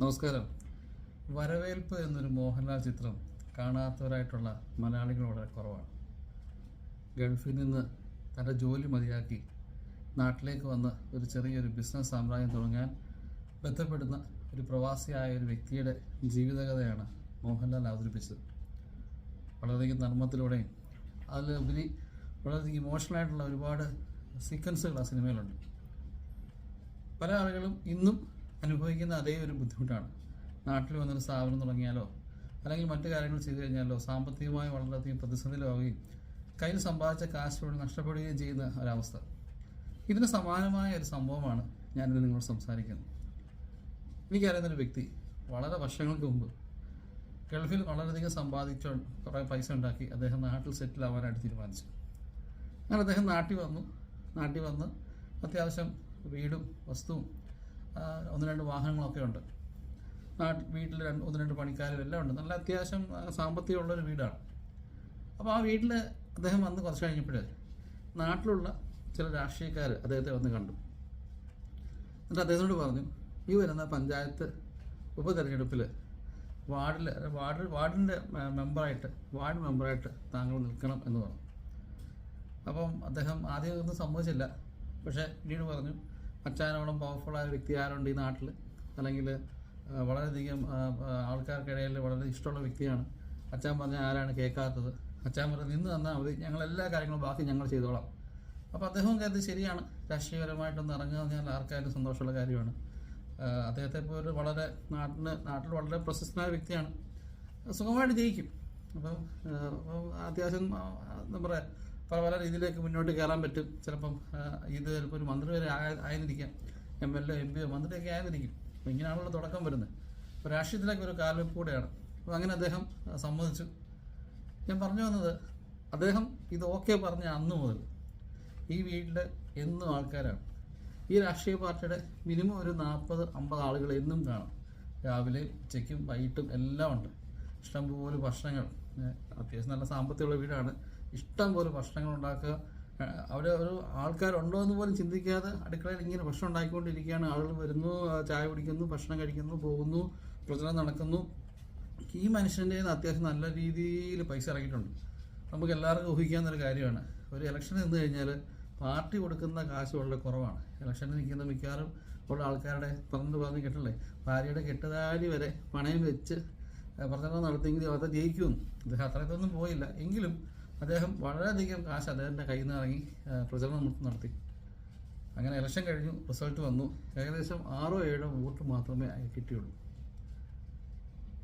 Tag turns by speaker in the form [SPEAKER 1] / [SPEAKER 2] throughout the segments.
[SPEAKER 1] നമസ്കാരം. വരവേൽപ്പ് എന്നൊരു മോഹൻലാൽ ചിത്രം കാണാത്തവരായിട്ടുള്ള മലയാളികൾ വളരെ കുറവാണ്. ഗൾഫിൽ നിന്ന് തന്റെ ജോലി മതിയാക്കി നാട്ടിലേക്ക് വന്ന് ഒരു ചെറിയൊരു ബിസിനസ് സാമ്രാജ്യം തുടങ്ങാൻ ബന്ധപ്പെടുന്ന ഒരു പ്രവാസിയായ ഒരു വ്യക്തിയുടെ ജീവിതകഥയാണ് മോഹൻലാൽ അവതരിപ്പിച്ചത്. വളരെയധികം നർമ്മത്തിലൂടെയും അതിലുപരി വളരെയധികം ഇമോഷണലായിട്ടുള്ള ഒരുപാട് സീക്വൻസുകൾ ആ സിനിമയിലുണ്ട്. പല ആളുകളും ഇന്നും അനുഭവിക്കുന്ന അതേ ഒരു ബുദ്ധിമുട്ടാണ്. നാട്ടിൽ വന്നൊരു സ്ഥാപനം തുടങ്ങിയാലോ അല്ലെങ്കിൽ മറ്റു കാര്യങ്ങൾ ചെയ്തു കഴിഞ്ഞാലോ സാമ്പത്തികമായി വളരെയധികം പ്രതിസന്ധിയിലാവുകയും കയ്യിൽ സമ്പാദിച്ച കാശ് നഷ്ടപ്പെടുകയും ചെയ്യുന്ന ഒരവസ്ഥ. ഇതിന് സമാനമായ ഒരു സംഭവമാണ് ഞാനിത് നിങ്ങളോട് സംസാരിക്കുന്നത്. എനിക്കറിയുന്ന ഒരു വ്യക്തി വളരെ വർഷങ്ങൾക്ക് മുമ്പ് ഗൾഫിൽ വളരെയധികം സമ്പാദിച്ച കുറേ പൈസ ഉണ്ടാക്കി അദ്ദേഹം നാട്ടിൽ സെറ്റിൽ ആവാനായിട്ട് തീരുമാനിച്ചു. അങ്ങനെ അദ്ദേഹം നാട്ടിൽ വന്നു. നാട്ടിൽ വന്ന് അത്യാവശ്യം വീടും വസ്തുവും ഒന്ന് രണ്ട് വാഹനങ്ങളൊക്കെ ഉണ്ട്. നാട്ടിൽ വീട്ടിൽ രണ്ട് ഒന്ന് രണ്ട് പണിക്കാരും എല്ലാം ഉണ്ട്. നല്ല അത്യാവശ്യം സാമ്പത്തികമുള്ളൊരു വീടാണ്. അപ്പോൾ ആ വീട്ടിൽ അദ്ദേഹം വന്ന് കുറച്ച് കഴിഞ്ഞപ്പോഴേ നാട്ടിലുള്ള ചില രാഷ്ട്രീയക്കാർ അദ്ദേഹത്തെ വന്ന് കണ്ടു. എന്നിട്ട് അദ്ദേഹത്തോട് പറഞ്ഞു ഈ വരുന്ന പഞ്ചായത്ത് ഉപതെരഞ്ഞെടുപ്പിൽ വാർഡിൽ വാർഡ് വാർഡിന്റെ മെമ്പറായിട്ട് വാർഡ് മെമ്പറായിട്ട് താങ്കൾ നിൽക്കണം എന്ന് പറഞ്ഞു. അപ്പം അദ്ദേഹം ആദ്യം ഒന്നും സമ്മതിച്ചില്ല. പക്ഷേ പിന്നീട് പറഞ്ഞു അച്ഛനോളം പവർഫുള്ളായ വ്യക്തി ആരുണ്ട് ഈ നാട്ടിൽ അല്ലെങ്കിൽ വളരെയധികം ആൾക്കാർക്കിടയിൽ വളരെ ഇഷ്ടമുള്ള വ്യക്തിയാണ്. അച്ഛൻ പറഞ്ഞ ആരാണ് കേൾക്കാത്തത്? അച്ഛൻ പറഞ്ഞു നിന്ന് തന്നാൽ മതി ഞങ്ങൾ എല്ലാ കാര്യങ്ങളും ബാക്കി ഞങ്ങൾ ചെയ്തോളാം. അപ്പോൾ അദ്ദേഹം കരുതി ശരിയാണ്. രാഷ്ട്രീയപരമായിട്ടൊന്ന് ഇറങ്ങുക എന്ന് പറഞ്ഞാൽ ആർക്കായാലും സന്തോഷമുള്ള കാര്യമാണ്. അദ്ദേഹത്തെ ഒരു വളരെ നാട്ടിന് നാട്ടിൽ വളരെ പ്രശസ്തനായ വ്യക്തിയാണ്. സുഖമായിട്ട് ജയിക്കും. അപ്പം അത്യാവശ്യം എന്താ പറയുക പല പല രീതിയിലേക്ക് മുന്നോട്ട് കയറാൻ പറ്റും. ചിലപ്പം ഇത് ചിലപ്പോൾ ഒരു മന്ത്രി വരെ ആയ- ആയിരിക്കാം. M L A M P മന്ത്രിയൊക്കെ ആയിരിക്കും. അപ്പം ഇങ്ങനെയാണല്ലോ തുടക്കം വരുന്നത്. അപ്പോൾ രാഷ്ട്രീയത്തിലേക്ക് ഒരു കാൽവെപ്പ് കൂടെയാണ്. അപ്പോൾ അങ്ങനെ അദ്ദേഹം സമ്മതിച്ചു. ഞാൻ പറഞ്ഞു വന്നത് അദ്ദേഹം ഇത് ഓക്കെ പറഞ്ഞ അന്ന് മുതൽ ഈ വീട്ടിൽ എന്നും ആൾക്കാരാണ്. ഈ രാഷ്ട്രീയ പാർട്ടിയുടെ മിനിമം ഒരു നാൽപ്പത് അമ്പത് ആളുകൾ എന്നും കാണും. രാവിലെ ഉച്ചയ്ക്കും വൈകിട്ടും എല്ലാം ഉണ്ട്. ഇഷ്ടംപോലെ ഭക്ഷണങ്ങൾ. അത്യാവശ്യം നല്ല സാമ്പത്തികമുള്ള വീടാണ്. ഇഷ്ടം പോലെ ഭക്ഷണങ്ങൾ ഉണ്ടാക്കുക. അവിടെ ഒരു ആൾക്കാരുണ്ടോ എന്ന് പോലും ചിന്തിക്കാതെ അടുക്കളയിൽ ഇങ്ങനെ ഭക്ഷണം ഉണ്ടാക്കിക്കൊണ്ടിരിക്കുകയാണ് ആളുകൾ വരുന്നു ചായ കുടിക്കുന്നു ഭക്ഷണം കഴിക്കുന്നു പോകുന്നു പ്രചരണം നടക്കുന്നു. ഈ മനുഷ്യന്റെ അത്യാവശ്യം നല്ല രീതിയിൽ പൈസ ഇറങ്ങിയിട്ടുണ്ട് നമുക്ക് എല്ലാവർക്കും ഊഹിക്കാവുന്ന ഒരു കാര്യമാണ്. ഒരു ഇലക്ഷൻ നിന്ന് കഴിഞ്ഞാൽ പാർട്ടി കൊടുക്കുന്ന കാശ് വളരെ കുറവാണ്. ഇലക്ഷനിൽ നിൽക്കുന്ന മിക്കവാറും ഉള്ള ആൾക്കാരുടെ പറഞ്ഞു പറഞ്ഞ് കെട്ടല്ലേ? ഭാര്യയുടെ കെട്ടുതാലി വരെ പണയം വെച്ച് പ്രചരണം നടത്തിയെങ്കിൽ അവരെ ജയിക്കുമെന്ന്. അദ്ദേഹം അത്രയൊന്നും പോയില്ല. എങ്കിലും അദ്ദേഹം വളരെയധികം കാശ് അദ്ദേഹത്തിന്റെ കയ്യിൽ നിന്ന് ഇറങ്ങി പ്രചരണം നടത്തി. അങ്ങനെ ഇലക്ഷൻ കഴിഞ്ഞു റിസൾട്ട് വന്നു. ഏകദേശം ആറോ ഏഴോ വോട്ട് മാത്രമേ കിട്ടിയുള്ളൂ.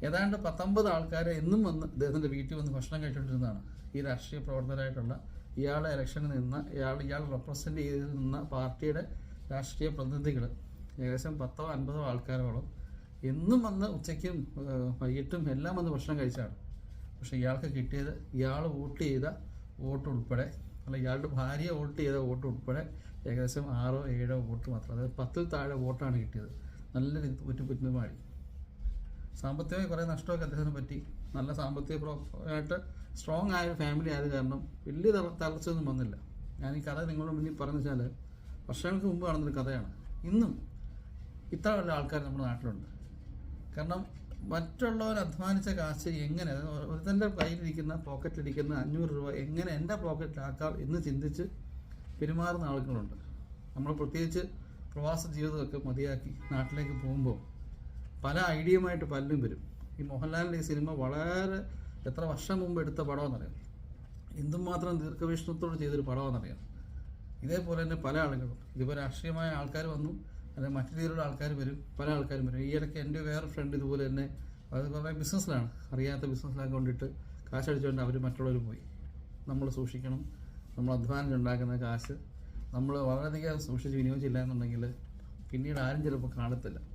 [SPEAKER 1] ഏതാണ്ട് പത്തൊമ്പത് ആൾക്കാരെ എന്നും വന്ന് അദ്ദേഹത്തിന്റെ വീട്ടിൽ വന്ന് ഭക്ഷണം കഴിച്ചുകൊണ്ടിരുന്നതാണ്. ഈ രാഷ്ട്രീയ പ്രവർത്തകരായിട്ടുള്ള ഇയാളെ ഇലക്ഷനിൽ നിന്ന് ഇയാൾ ഇയാൾ റെപ്രസെന്റ് ചെയ്ത് നിന്ന പാർട്ടിയുടെ രാഷ്ട്രീയ പ്രതിനിധികൾ ഏകദേശം പത്തോ അൻപതോ ആൾക്കാരോളം എന്നും വന്ന് ഉച്ചയ്ക്കും വൈകിട്ടും എല്ലാം വന്ന് ഭക്ഷണം കഴിച്ചാണ്. പക്ഷേ ഇയാൾക്ക് കിട്ടിയത് ഇയാൾ വോട്ട് ചെയ്ത വോട്ട് ഉൾപ്പെടെ അല്ല ഇയാളുടെ ഭാര്യ വോട്ട് ചെയ്ത വോട്ട് ഉൾപ്പെടെ ഏകദേശം ആറോ ഏഴോ വോട്ട് മാത്രം. അതായത് പത്തിൽ താഴെ വോട്ടാണ് കിട്ടിയത്. നല്ല രീതി പുറ്റുപുറ്റുമാടി സാമ്പത്തികമായി കുറേ നഷ്ടമൊക്കെ അദ്ദേഹത്തിന് പറ്റി. നല്ല സാമ്പത്തിക പ്രോപ്പറായിട്ട് സ്ട്രോങ് ആയ ഒരു ഫാമിലി ആയത് കാരണം വലിയ തള തളർച്ചയൊന്നും വന്നില്ല. ഞാൻ ഈ കഥ നിങ്ങളുടെ മുന്നിൽ പറഞ്ഞു വെച്ചാൽ വർഷങ്ങൾക്ക് മുമ്പ് നടന്നൊരു കഥയാണ്. ഇന്നും ഇത്ര വല്ല ആൾക്കാർ നമ്മുടെ നാട്ടിലുണ്ട്. കാരണം മറ്റുള്ളവർ അധ്വാനിച്ച കാശ് എങ്ങനെ ഒരുത്തന്റെ കയ്യിലിരിക്കുന്ന പോക്കറ്റിലിരിക്കുന്ന അഞ്ഞൂറ് രൂപ എങ്ങനെ എന്റെ പോക്കറ്റിലാക്കാം എന്ന് ചിന്തിച്ച് പെരുമാറുന്ന ആളുകളുണ്ട്. നമ്മൾ പ്രത്യേകിച്ച് പ്രവാസ ജീവിതമൊക്കെ മതിയാക്കി നാട്ടിലേക്ക് പോകുമ്പോൾ പല ഐഡിയയുമായിട്ട് പലരും വരും. ഈ മോഹൻലാലിന്റെ ഈ സിനിമ വളരെ എത്ര വർഷം മുമ്പ് എടുത്ത പടമെന്നറിയാം. എന്തുമാത്രം ദീർഘവീക്ഷണത്തോട് ചെയ്തൊരു പടമെന്നറിയാം. ഇതേപോലെ തന്നെ പല ആളുകളും ഇതിപ്പോൾ രാഷ്ട്രീയമായ ആൾക്കാർ വന്നു അല്ലെങ്കിൽ മറ്റു രീതിയിലുള്ള ആൾക്കാർ വരും പല ആൾക്കാരും വരും. ഈ ഇടയ്ക്ക് എന്റെ വേറെ ഫ്രണ്ട് ഇതുപോലെ തന്നെ അത് കുറേ ബിസിനസ്സിലാണ് അറിയാത്ത ബിസിനസ്സിലൊക്കെ കൊണ്ടിട്ട് കാശടിച്ചുകൊണ്ട് അവർ മറ്റുള്ളവർ പോയി. നമ്മൾ സൂക്ഷിക്കണം. നമ്മൾ അധ്വാനം ഉണ്ടാക്കുന്ന കാശ്. നമ്മൾ വളരെയധികം സൂക്ഷിച്ച് വിനിയോഗിച്ചില്ല എന്നുണ്ടെങ്കിൽ പിന്നീട് ആരും ചിലപ്പോൾ കാണത്തില്ല.